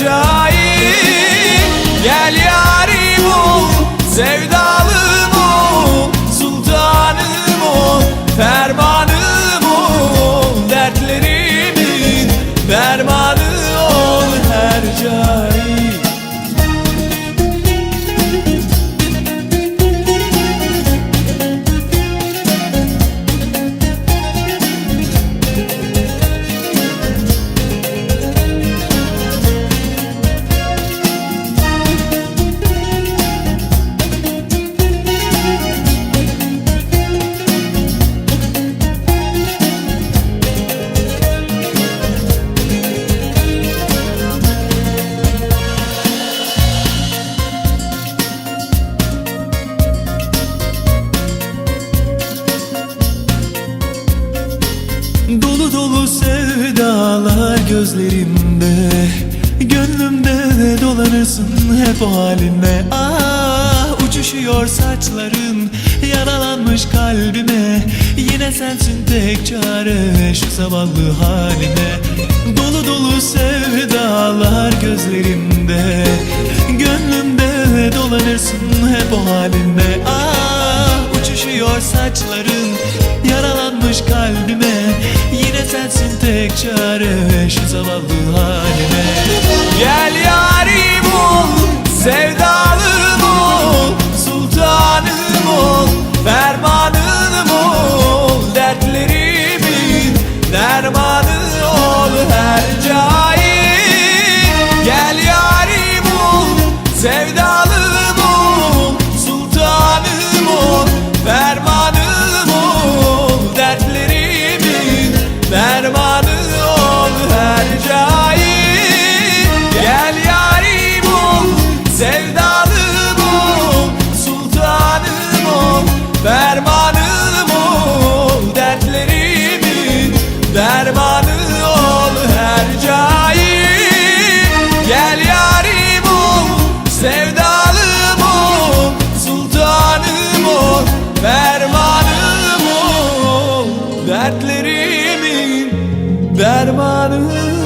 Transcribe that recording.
cahil Gel yarim ol, sevdalım Dolu dolu sevdalar gözlerimde Gönlümde dolanırsın hep o haline Ah uçuşuyor saçların Yaralanmış kalbime. Yine sensin tek çare Şu zavallı haline Dolu dolu sevdalar gözlerimde Gönlümde dolanırsın hep o haline Ah uçuşuyor saçların Yaralanmış kalbime. Yine sensin tek çare Şu zavallı halime. Gel yarim ol Sevda dermanı ol her cahil. Gel yarim ol, sevdalım ol, sultanım ol, fermanım ol Dertlerimin dermanı